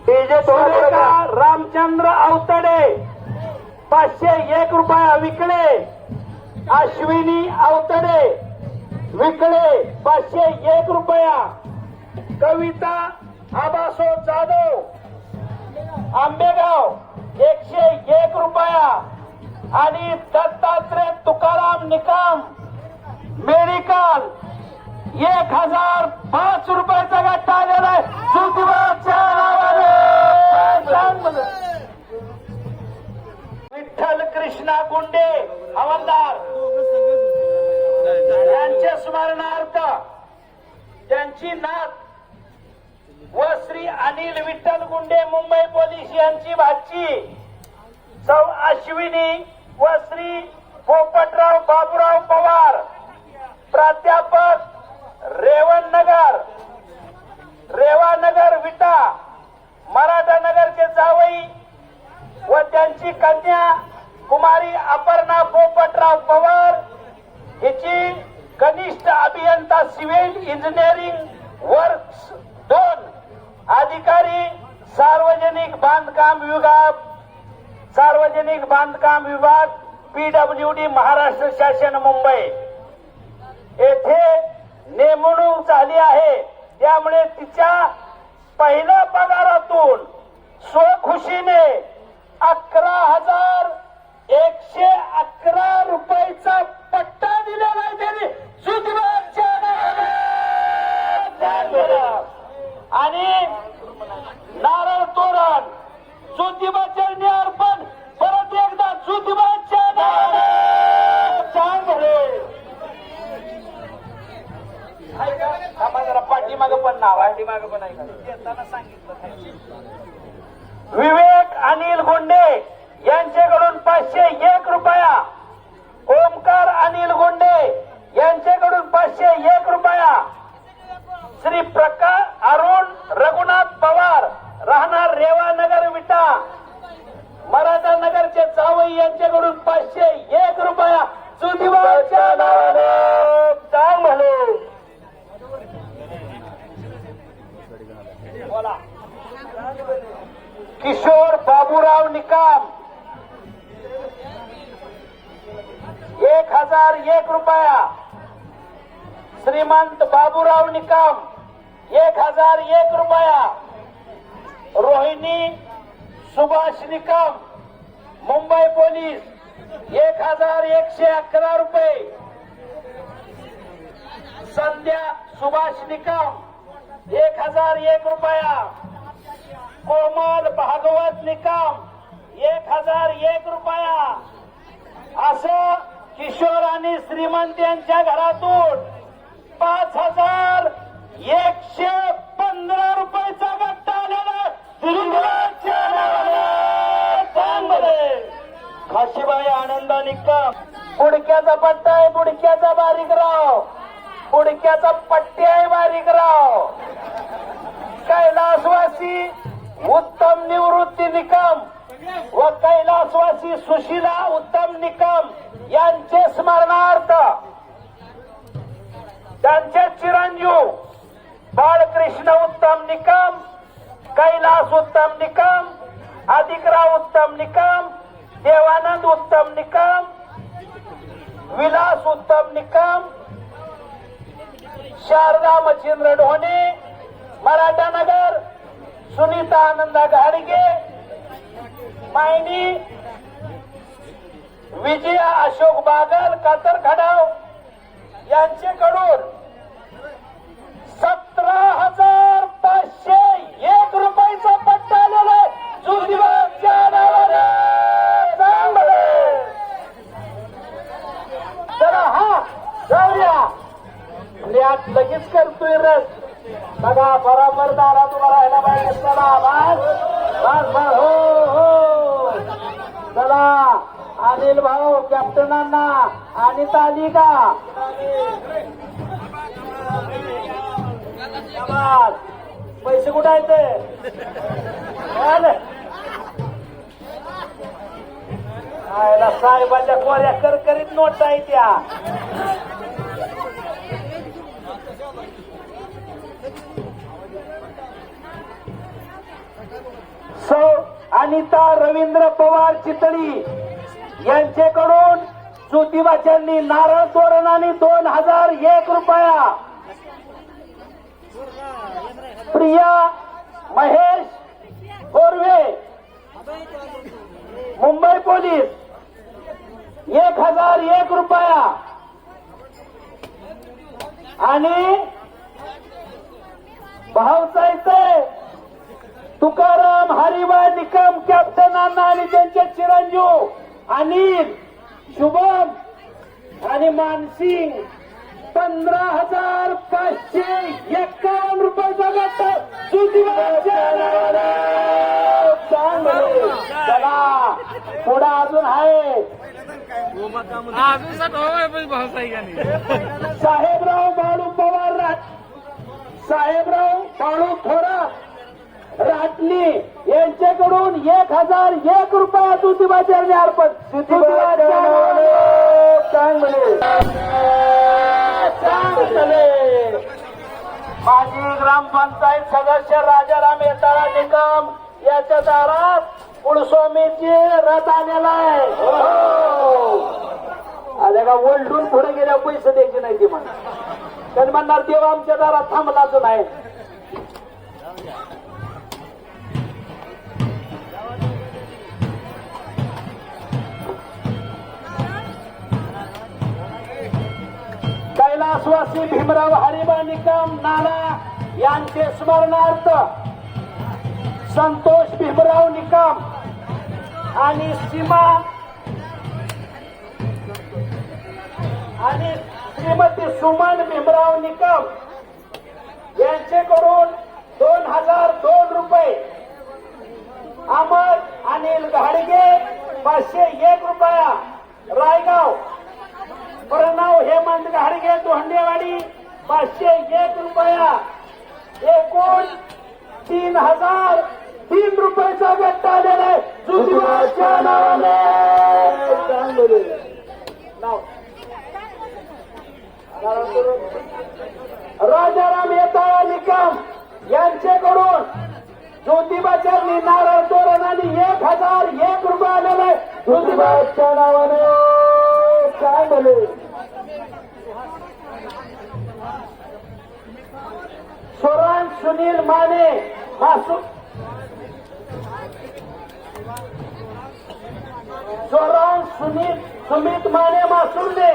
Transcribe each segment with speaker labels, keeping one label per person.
Speaker 1: सुरेखा रामचंद्र अवतडे पाचशे एक रुपया विकळे अश्विनी अवतडे विकळे पाचशे एक रुपया. कविता आबासो जाधव आंबेगाव एकशे एक रुपया. आणि दत्तात्रय तुकाराम निकम मेडिकल एक हजार पाच रुपयाचा गट्टा आलेला आहे. ज्योतिबाच्या नावाने यांची भाची. सौ अश्विनी व श्री पोपटराव बाबूराव पवार. प्राध्यापक रेवणनगर रेवानगर विटा. मराठा नगरचे जावई व त्यांची कन्या कुमारी अपर्णा पोपटराव पवार. हिची कनिष्ठ अभियंता सिव्हिल इंजिनिअरिंग वर्क्स दोन. अधिकारी सार्वजनिक बांधकाम विभाग सार्वजनिक बांधकाम विभाग पीडब्ल्यू डी महाराष्ट्र शासन मुंबई. येथे नेमणूक झाली आहे. त्यामुळे तिच्या पहिल्या पगारातून स्वखुशीने पाचशे एक रुपया. ओमकार अनिल गोंडे यांच्याकडून पाचशे एक रुपया. श्री प्रकाश अरुण रघुनाथ पवार राहणार रेवा नगर विटा. मराठा नगरचे जावई यांच्याकडून पाचशे एक रुपया. सुधीबाच्या नावाने. चांग म्हणे? किशोर बाबूराव निकाम. हजार एक रुपया. श्रीमंत बाबूराव निकाम एक हजार एक रुपया. रोहिणी सुभाष निकाम मुंबई पोलीस एक हजार एकशे अकरा रुपये. संध्या सुभाष निकाम एक हजार एक रुपया. कोमल भागवत निकाम एक हजार एक रुपया. आणि श्रीमंत यांच्या घरातून पाच हजार एकशे पंधरा रुपयाचा गट्टा आलेला आहे. काशीबाई आनंदा निकाम. बुडक्याचा पट्टा आहे बुडक्याचा बारीकराव. बुडक्याचा पट्टी आहे बारीकराव. कैलासवासी उत्तम निवृत्ती निकम. व कैलासवासी सुशीला उत्तम निकम यांचे स्मरणार्थ त्यांचे चिरंजीव बाळकृष्ण उत्तम निकम कैलास उत्तम निकम अधिकराव उत्तम निकम देवानंद उत्तम निकम विलास उत्तम निकम शारदा मच्छिंद्र ढोणे मराठा नगर सुनीता आनंदा घाडगे मायनी विजया अशोक बागल कातर खडाव यांच्याकडून आणि तालिका पैसे कुठे आहेत ते? कोऱ्या करकरीत नोट आहे त्या. सौ अनिता रवींद्र पवार चितळी यांच्याकडून ज्योतिबाच्यांनी नारळ तोरणाने दोन हजार एक रुपया. प्रिया महेश गोरवे मुंबई पोलीस एक हजार एक रुपया. आणि भाऊसाहेब तुकाराम हरिवा निकम कॅप्टनांना आणि त्यांचे चिरंजीव अनिल शुभम आणि मानसिंग पंधरा हजार पाचशे एक्कावन्न रुपयाचा गट ज्योतिबाच्या चला. पुढे अजून आहे. साहेबराव बाळू पवार साहेबराव बाळू थोरात. राटणी यांच्याकडून एक हजार एक रुपया ज्योतिबाचार्य अर्पण. माजी ग्रामपंचायत सदस्य राजाराम येताळा निकम याच्या दारात कुळस्वामीची रथ आलेला आहे. हो. आले का वलडून पुढे गेल्यावर पैसे द्यायचे नाही ते म्हणणार देव आमच्या दारात थांबलाच नाही कैलासवासी भीमराव हरिबा निकम नाना यांचे स्मरणार्थ संतोष भीमराव निकम आणि सीमा आणि श्रीमती सुमन भीमराव निकम यांचेकडून दोन हजार दोन रुपये अमर अनिल घाडगे पाचशे एक रुपया रायगाव प्रणव हेमंत घाडगे धोंडेवाडी पाचशे एक रुपया. एकूण तीन हजार तीन रुपयाचा व्यक्त आलेला आहे. ज्योतिबाच्या नावाने. नाव राजाराम येता निकम यांच्याकडून ज्योतिबाच्या नारळ तोरणाने एक हजार एक रुपये आलेला आहे. ज्योतिबाच्या नावाने. काय बोले स्वरान सुनील माने मासू स्वरान सुनील सुमित माने मासुर्ले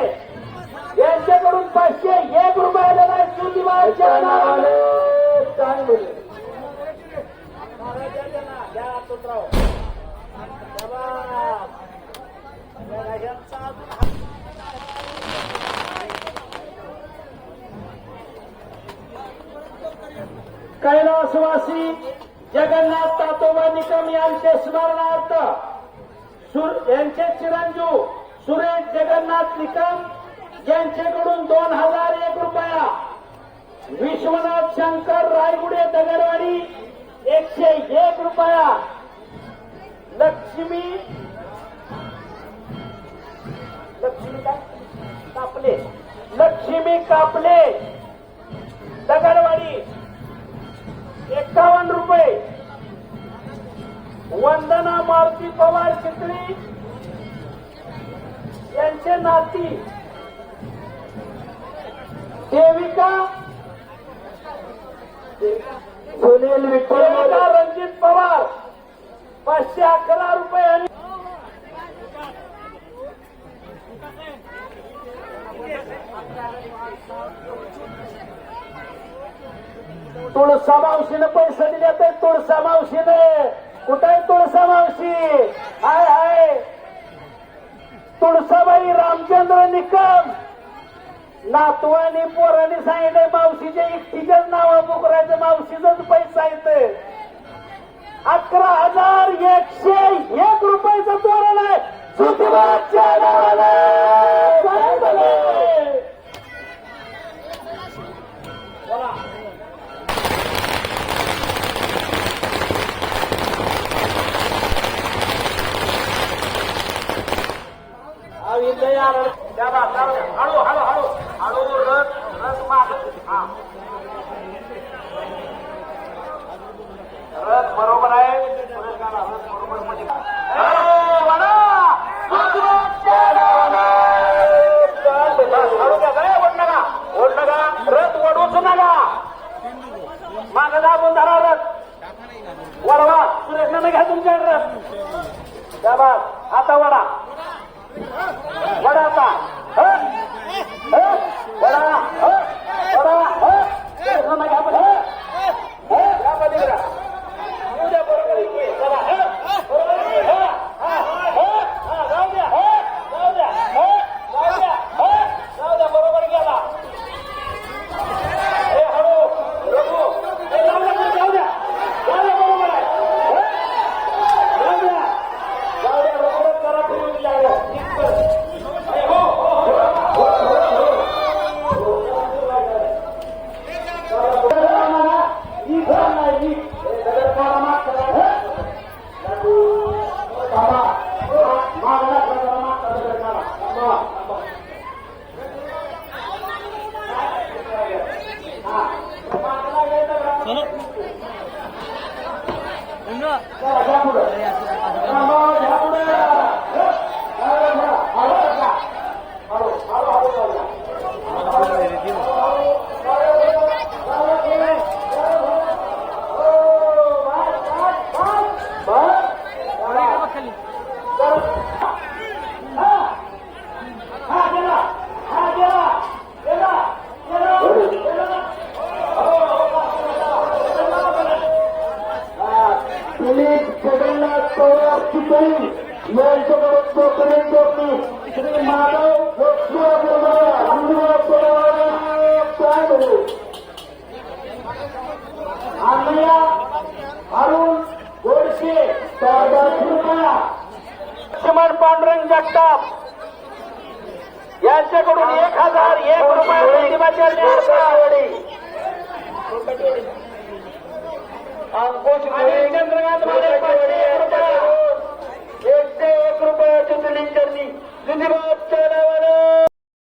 Speaker 1: यांच्याकडून पाचशे एक रुपयाला आलेला आहे ज्योतिबाच्या नावाने कैलासवासी जगन्नाथ तातोबा निकम यांचे स्मरणार्थ सुर- यांचे चिरंजीव सुरेश जगन्नाथ निकम यांच्याकडून दोन हजार एक रुपया. विश्वनाथ शंकर रायगुडे दगडवाडी एकशे एक रुपया. लक्ष्मी लक्ष्मी कापले. लक्ष्मी कापले. दगडवाडी एकावन्न रुपये. वंदना मारुती पवार चित्री यांचे नाती. देविका. सुनील देविका रणजित पवार. पाचशे अकरा रुपये आणि तुळसा मावशीनं पैसे दिले तर तुळसा मावशीने. कुठे आहे तुळसा मावशी? हाय हाय. तुळसाबाई रामचंद्र निकम. नातवानी पोरांनी सांगितलंय मावशीच्या एकटीच्याच नावा पुकरायचं मावशीचाच पैसा येत अकरा हजार एकशे एक रुपयाचं तोरण आहे. ज्योतिबाच्या नावाला हळू हळू हळू हळू रथ माग हा बरोबर आहे रथ बरोबर मध्ये रथ ओढूच नका दाबून धरा रथ वडवा घ्या तुमच्या रथ त्या आता वडा.
Speaker 2: वडापाव वडा वडा